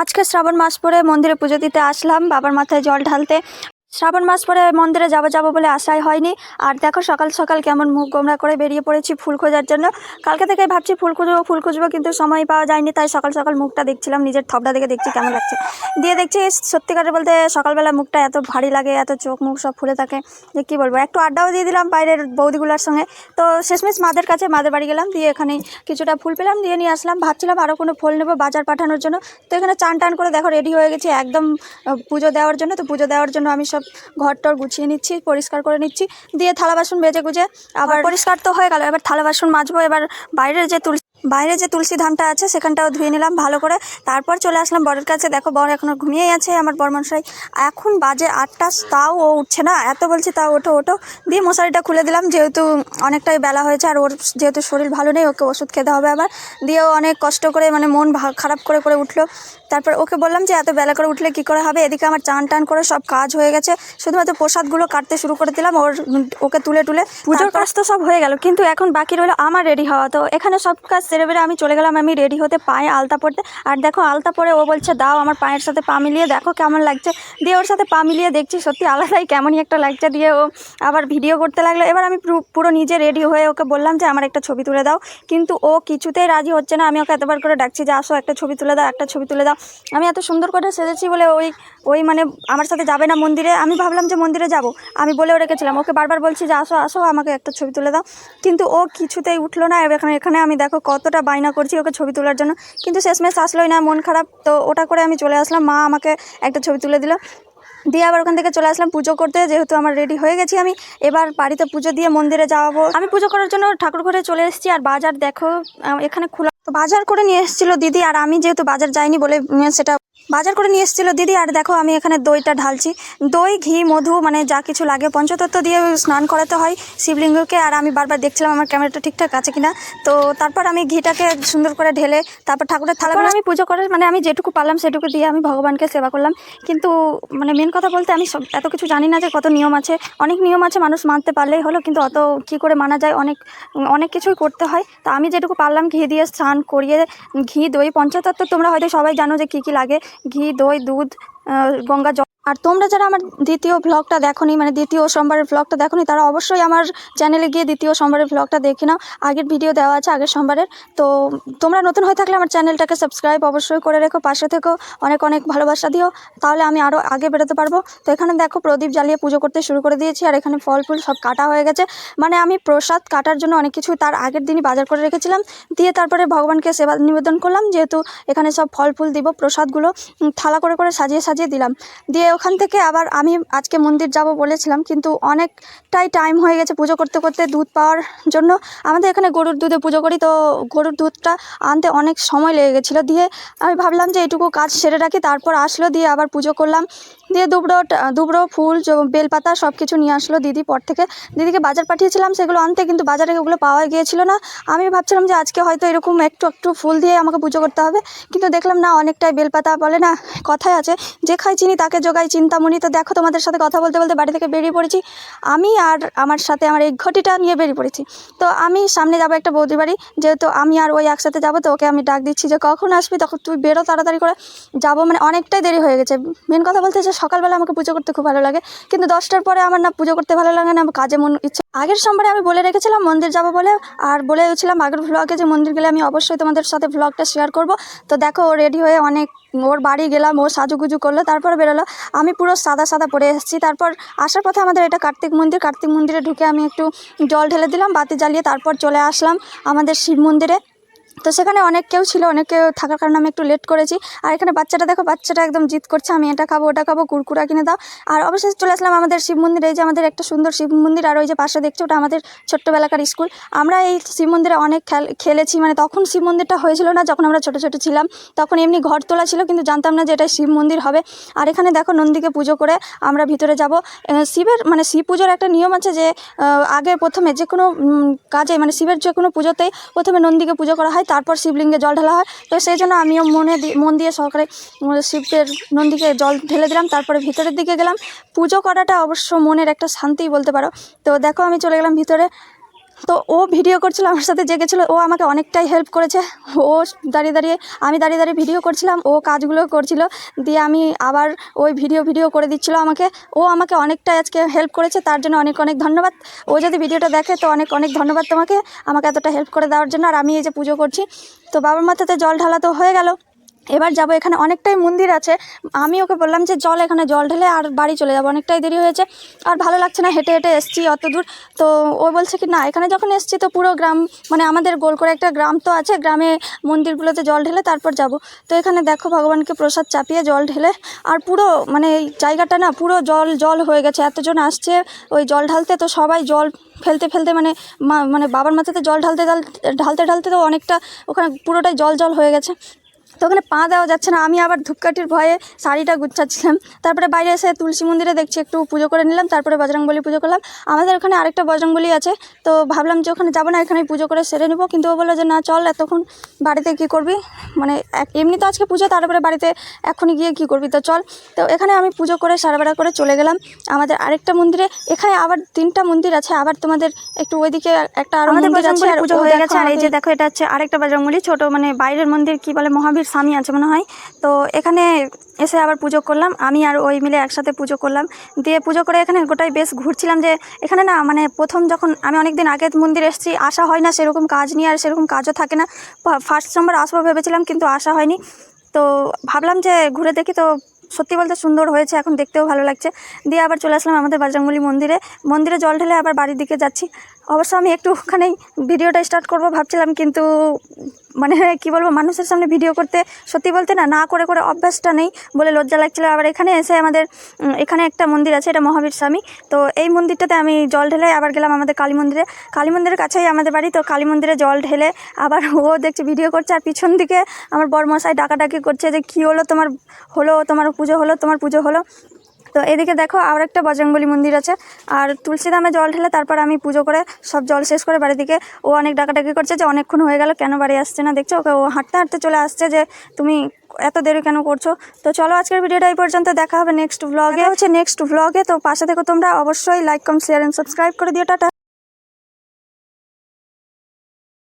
আজকে শ্রাবণ মাস পরে মন্দিরে পুজো দিতে আসলাম। বাবার মাথায় জল ঢালতে শ্রাবণ মাস পরে মন্দিরে যাব যাব বলে আশাই হয়নি। আর দেখো সকাল সকাল কেমন মুখ গোমরা করে বেরিয়ে পড়েছি ফুল খোঁজার জন্য। কালকে থেকে ভাবছি ফুল খুঁজবো ফুল খুঁজবো কিন্তু সময় পাওয়া যায়নি, তাই সকাল সকাল মুখটা দেখছিলাম, নিজের থপটা দেখে দেখছি কেমন লাগছে। দিয়ে দেখছি সত্যিকারে বলতে সকালবেলা মুখটা এত ভারী লাগে, এত চোখ মুখ সব ফুলে থাকে, যে কী বলব? একটু আড্ডাও দিয়ে দিলাম বাইরের বৌদিগুলোর সঙ্গে। তো শেষমেশ মাদের কাছে, মাদের বাড়ি গেলাম, দিয়ে এখানে কিছুটা ফুল পেলাম, দিয়ে নিয়ে আসলাম। ভাবছিলাম আরও কোনো ফুল নেব বাজার পাঠানোর জন্য। তো এখানে চান টান করে দেখো রেডি হয়ে গেছি একদম পুজো দেওয়ার জন্য। তো পুজো দেওয়ার জন্য আমি সব ঘর টর গুছিয়ে নিচ্ছি, পরিষ্কার করে নিচ্ছি। দিয়ে থালা বাসন বেজে গুজে আবার পরিষ্কার তো হয়ে গেল, এবার থালা বাসন মাজবো, এবার বাইরের যে তুলসী বাইরে যে তুলসী ধামটা আছে সেখানটাও ধুয়ে নিলাম ভালো করে। তারপর চলে আসলাম বরের কাছে। দেখো বর এখনও ঘুমিয়েই আছে আমার বরমশাই। এখন বাজে আটটা তাও ও উঠছে না। এত বলছি তাও ওঠো ওঠো। দিয়ে মশারিটা খুলে দিলাম যেহেতু অনেকটাই বেলা হয়েছে আর ওর যেহেতু শরীর ভালো নেই ওকে ওষুধ খেতে হবে আবার। দিয়ে অনেক কষ্ট করে মানে মন খারাপ করে করে উঠল। তারপর ওকে বললাম যে এত বেলা করে উঠলে কি করে হবে? এদিকে আমার চান টান করে সব কাজ হয়ে গেছে। শুধুমাত্র প্রসাদগুলো কাটতে শুরু করে দিলাম ওর ওকে তুলে তুলে পুজোর কাজ তো সব হয়ে গেল কিন্তু এখন বাকি রইল আমার রেডি হওয়া। তো এখানে সব কাজ সেরে বেড়ে আমি চলে গেলাম, আমি রেডি হতে পায়ে আলতা পড়তে। আর দেখো, আলতা পরে ও বলছে, দাও আমার পায়ের সাথে পা মিলিয়ে, দেখো কেমন লাগছে। দিয়ে ওর সাথে পা মিলিয়ে দেখছি, সত্যি আলাদাই কেমনই একটা লাগছে। দিয়ে ও আবার ভিডিও করতে লাগল। এবার আমি পুরো- নিজে রেডি হয়ে ওকে বললাম যে, আমার একটা ছবি তুলে দাও। কিন্তু ও কিছুতেই রাজি হচ্ছে না। আমি ওকে এতবার করে ডাকছি যে, আসো, একটা ছবি তুলে দাও, একটা ছবি তুলে দাও। আমি এত সুন্দর করে সেজেছি বলে ওই ওই মানে আমার সাথে যাবে না মন্দিরে। আমি ভাবলাম যে, মন্দিরে যাব। আমি বলেও রেখেছিলাম, ওকে বারবার বলছি যে, আসো আসো, আমাকে একটা ছবি তুলে দাও। কিন্তু ও কিছুতেই উঠল না। এখানে এখানে আমি দেখো কতটা বায়না করছি ওকে ছবি তোলার জন্য। কিন্তু শেষমেশ আসলোই না, মন খারাপ। তো ওটা করে আমি চলে আসলাম। মা আমাকে একটা ছবি তুলে দিল। দিয়ে আবার ওখান থেকে চলে আসলাম পুজো করতে। যেহেতু আমার রেডি হয়ে গেছি আমি, এবার বাড়িতে পুজো দিয়ে মন্দিরে যাওয়াবো। আমি পুজো করার জন্য ঠাকুর ঘরে চলে এসেছি। আর বাজার দেখো এখানে খোলা। তো বাজার করে নিয়ে এসেছিল দিদি। আর আমি যেহেতু বাজার যাইনি বলে, সেটা বাজার করে নিয়ে এসেছিল দিদি। আর দেখো, আমি এখানে দইটা ঢালছি। দই, ঘি, মধু মানে যা কিছু লাগে, পঞ্চতত্ত্ব দিয়ে স্নান করাতে হয় শিবলিঙ্গকে। আর আমি বারবার দেখছিলাম আমার ক্যামেরাটা ঠিকঠাক আছে কিনা। তো তারপর আমি ঘিটাকে সুন্দর করে ঢেলে তারপর ঠাকুরের থালা আমি পুজো করে মানে আমি যেটুকু পারলাম সেটুকু দিয়ে আমি ভগবানকে সেবা করলাম। কিন্তু মানে মেন কথা বলতে আমি সব এত কিছু জানি না যে কত নিয়ম আছে। অনেক নিয়ম আছে মানুষ মানতে পারলেই হলো, কিন্তু অত কি করে মানা যায়? অনেক অনেক কিছুই করতে হয়। তা আমি যেটুকু পারলাম ঘি দিয়ে স্নান করিয়ে ঘি, দই, পঞ্চতত্ত্ব তোমরা হয়তো সবাই জানো যে কী কী লাগে। ঘি দই দুধ গঙ্গা জল আর তোমরা যারা আমার দ্বিতীয় ভ্লগটা দেখোনি মানে দ্বিতীয় সোমবারের ভ্লগটা দেখোনি, তারা অবশ্যই আমার চ্যানেলে গিয়ে দ্বিতীয় সোমবারের ভ্লগটা দেখে নাও। আগের ভিডিও দেওয়া আছে আগের সোমবারের। তো তোমরা নতুন হয়ে থাকলে আমার চ্যানেলটাকে সাবস্ক্রাইব অবশ্যই করে রেখো, পাশে থেকেও অনেক অনেক ভালোবাসা দিও, তাহলে আমি আরও আগে বেরোতে পারব। তো এখানে দেখো প্রদীপ জ্বালিয়ে পুজো করতে শুরু করে দিয়েছি, আর এখানে ফল ফুল সব কাটা হয়ে গেছে। মানে আমি প্রসাদ কাটার জন্য অনেক কিছু তার আগের দিনই বাজার করে রেখেছিলাম। দিয়ে তারপরে ভগবানকে সেবা নিবেদন করলাম, যেহেতু এখানে সব ফল ফুল দিব, প্রসাদগুলো থালা করে করে সাজিয়ে সাজিয়ে দিলাম। দিয়ে ওখান থেকে আবার আমি আজকে মন্দির যাব বলেছিলাম, কিন্তু অনেকটাই টাইম হয়ে গেছে পুজো করতে করতে দুধ পাওয়ার জন্য। আমাদের এখানে গরুর দুধে পুজো করি, তো গরুর দুধটা আনতে অনেক সময় লেগে গেছিল। দিয়ে আমি ভাবলাম যে এটুকু কাজ সেরে রাখি, তারপর আসলো, দিয়ে আবার পুজো করলাম। দিয়ে দুবড়ো দুবড়ো ফুল বেলপাতা সব কিছু নিয়ে আসলো দিদি পর থেকে। দিদিকে বাজার পাঠিয়েছিলাম, সেগুলো আনতে, কিন্তু বাজারে ওগুলো পাওয়া গিয়েছিল না। আমি ভাবছিলাম যে আজকে হয়তো এরকম একটু একটু ফুল দিয়ে আমাকে পুজো করতে হবে, কিন্তু দেখলাম না, অনেকটাই বেলপাতা বলে না কথায় আছে। যে খাই চিনি, তাকে জোগাই চিন্তামণি, তো দেখো তোমাদের সাথে কথা বলতে বলতে বাড়ি থেকে বেরিয়ে পড়েছি। আমি আর আমার সাথে আমার এই ঘটিটা নিয়ে বেরিয়ে পড়েছি। তো আমি সামনে যাব একটা বৌদি বাড়ি। যেহেতু আমি আর ওই একসাথে যাব, তো ওকে আমি ডাক দিচ্ছি যে, কখন আসবি? তখন তুই বেরো তাড়াতাড়ি করে। যাব মানে অনেকটাই দেরি হয়ে গেছে। মেন কথা বলতে যে, সকালবেলা আমাকে পুজো করতে খুব ভালো লাগে। কিন্তু দশটার পরে আমার না পুজো করতে ভালো লাগে না, আমার কাজে মন ইচ্ছে। আগের সোমবারে আমি বলে রেখেছিলাম মন্দির যাব বলে, আর বলেছিলাম আগের ভ্লগে যে, মন্দির গেলে আমি অবশ্যই তোমাদের সাথে ভ্লগটা শেয়ার করব। তো দেখো রেডি হয়ে অনেক ওর বাড়ি গেলাম, ও সাজুগুজু করল, তারপর বেরোলো। আমি পুরো সাদা সাদা পরে এসেছি। তারপর আসার পথে আমাদের এটা কার্তিক মন্দির। কার্তিক মন্দিরে ঢুকে আমি একটু জল ঢেলে দিলাম, বাতি জ্বালিয়ে তারপর চলে আসলাম আমাদের শিব মন্দিরে। তো সেখানে অনেক কেউ ছিল, অনেক কেউ থাকার কারণে আমি একটু লেট করেছি। আর এখানে বাচ্চাটা দেখো, বাচ্চাটা একদম জিদ করছে, আমি এটা খাব, ওটা খাব, কুরকুরা কিনে দাও। আর অবশেষে চলে আসলাম আমাদের শিব মন্দিরে, এই যে আমাদের একটা সুন্দর শিব মন্দির, আর ওই যে পাশে দেখছ ওটা আমাদের ছোট্টবেলাকার স্কুল। আমরা এই শিব মন্দিরে অনেক খেল, খেলেছি মানে তখন শিব মন্দিরটা হয়েছিল না, যখন আমরা ছোটো ছোটো ছিলাম, তখন এমনি ঘর তোলা ছিল, কিন্তু জানতাম না যে এটা শিব মন্দির হবে। আর এখানে দেখো নন্দীকে পুজো করে আমরা ভিতরে যাব। শিবের মানে শিব পুজোর একটা নিয়ম আছে যে আগে প্রথমে যে কোনো কাজে মানে শিবের যে কোনো পুজোতেই প্রথমে নন্দীকে পুজো করা হয়। তারপর শিবলিঙ্গে জল ঢালা হয়। তো সেই জন্য আমিও মনে মন দিয়ে সহকারে শিবের নন্দীকে জল ঢেলে দিলাম, তারপরে ভিতরের দিকে গেলাম। পুজো করাটা অবশ্য মনের একটা শান্তিই বলতে পারো। তো দেখো আমি চলে গেলাম ভিতরে। তো ও ভিডিও করছিল, আমার সাথে জেগেছিল, ও আমাকে অনেকটাই হেল্প করেছে। ও দাঁড়িয়ে দাঁড়িয়ে, আমি দাঁড়িয়ে দাঁড়িয়ে ভিডিও করছিলাম, ও কাজগুলো করছিল, দিয়ে আমি আবার ওই ভিডিও ভিডিও করে দিচ্ছিল আমাকে। ও আমাকে অনেকটাই আজকে হেল্প করেছে, তার জন্য অনেক অনেক ধন্যবাদ। ও যদি ভিডিওটা দেখে, তো অনেক অনেক ধন্যবাদ তোমাকে, আমাকে এতটা হেল্প করে দেওয়ার জন্য। আর আমি এই যে পুজো করছি, তো বাবার মাথাতে জল ঢালা তো হয়ে গেল। এবার যাব, এখানে অনেকটাই মন্দির আছে। আমি ওকে বললাম যে জল এখানে জল ঢেলে আর বাড়ি চলে যাব। অনেকটাই দেরি হয়েছে। আর ভালো লাগছে না, হেঁটে হেঁটে এসছি অত দূর। তো ও বলছে কি, না, এখানে যখন এসছি তো পুরো গ্রাম মানে আমাদের গোল করে একটা গ্রাম তো আছে, গ্রামে মন্দিরগুলোতে জল ঢেলে তারপর যাব। তো এখানে দেখো, ভগবানকে প্রসাদ চাপিয়ে জল ঢেলে, আর পুরো মানে এই জায়গাটা না, পুরো জল জল হয়ে গেছে। এতজন আসছে ওই জল ঢালতে, তো সবাই জল ফেলতে ফেলতে মানে মানে বাবার মাথাতে জল ঢালতে ঢাল- ঢালতে ঢালতে তো অনেকটা, ওখানে পুরোটাই জল জল হয়ে গেছে। তো ওখানে পা দেওয়া যাচ্ছে না। আমি আবার ধূপকাঠির ভয়ে শাড়িটা গুচ্ছাচ্ছিলাম। তারপরে বাইরে এসে তুলসী মন্দিরে দেখছি একটু পুজো করে নিলাম তারপরে বজরংবলী পুজো করলাম। আমাদের ওখানে আরেকটা বজরংবলী আছে তো ভাবলাম যে ওখানে যাব না এখানেই পুজো করে সেরে নেব। কিন্তু ও বলল যে না চল এতক্ষণ বাড়িতে কী করবি? মানে এক- এমনি তো আজকে পুজো তারপরে বাড়িতে এখনই গিয়ে কী করবি? তো চল। তো এখানে আমি পুজো করে সারাবেড়া করে চলে গেলাম। আমাদের আরেকটা মন্দিরে এখানে আবার তিনটা মন্দির আছে আবার তোমাদের একটু ওইদিকে একটা আরও মন্দির আছে আর পুজো হয়ে গেছে আর এই যে দেখো এটা হচ্ছে আরেকটা বজরংবলী ছোট মানে বাইরের মন্দির কি বলে মহাবীর স্বামী আছে মনে হয়। তো এখানে এসে আবার পুজো করলাম। আমি আর ওই মিলে একসাথে পুজো করলাম। দিয়ে পুজো করে এখানে গোটাই বেশ ঘুরছিলাম যে এখানে না মানে প্রথম যখন আমি অনেক দিন আগে মন্দির এসেছি আসা হয় না সেরকম কাজ নিয়ে আর সেরকম কাজও থাকে না। ফার্স্ট নম্বর আসব ভেবেছিলাম কিন্তু আসা হয়নি। তো ভাবলাম যে ঘুরে দেখি তো সত্যি বলতে সুন্দর হয়েছে, এখন দেখতেও ভালো লাগছে। দিয়ে আবার চলে আসলাম আমাদের বাজরংবলী মন্দিরে। মন্দিরে জল ঢেলে আবার বাড়ির দিকে যাচ্ছি। অবশ্য আমি একটু ওখানেই ভিডিওটা স্টার্ট করব ভাবছিলাম কিন্তু মানে কি বলব, মানুষের সামনে ভিডিও করতে সত্যি বলতে না না করে করে অভ্যাসটা নেই বলে লজ্জা লাগছিল। আবার এখানে এসে আমাদের এখানে একটা মন্দির আছে, এটা মহাবীর স্বামী। তো এই মন্দিরটাতে আমি জল ঢেলে আবার গেলাম আমাদের কালী মন্দিরে। কালী মন্দিরের কাছেই আমাদের বাড়ি, তো কালী মন্দিরে জল ঢেলে আবার ও দেখছে ভিডিও করছে আর পিছন দিকে আমার বরমশাই ডাকাডাকি করছে যে, কী হলো তোমার? হলো তোমার পুজো হলো, তোমার পুজো হলো। তো এদিকে দেখো, আর একটা বজরংবলী মন্দির আছে। আর তুলসী দামে জল ঢেলে তারপর আমি পুজো করে সব জল শেষ করে বাড়ি দিকে, ও অনেক ডাকাডাকি করছে যে অনেকক্ষণ হয়ে গেল, কেন বাড়ি আসছে না? দেখছ? ওকে ও হাঁটতে হাঁটতে চলে আসছে যে তুমি এত দেরি কেন করছ? তো চলো আজকের ভিডিওটা এই পর্যন্ত, দেখা হবে নেক্সট ব্লগে হচ্ছে নেক্সট ব্লগে তো পাশে থেকে তোমরা। অবশ্যই like comment share and subscribe করে দিও। টাটা।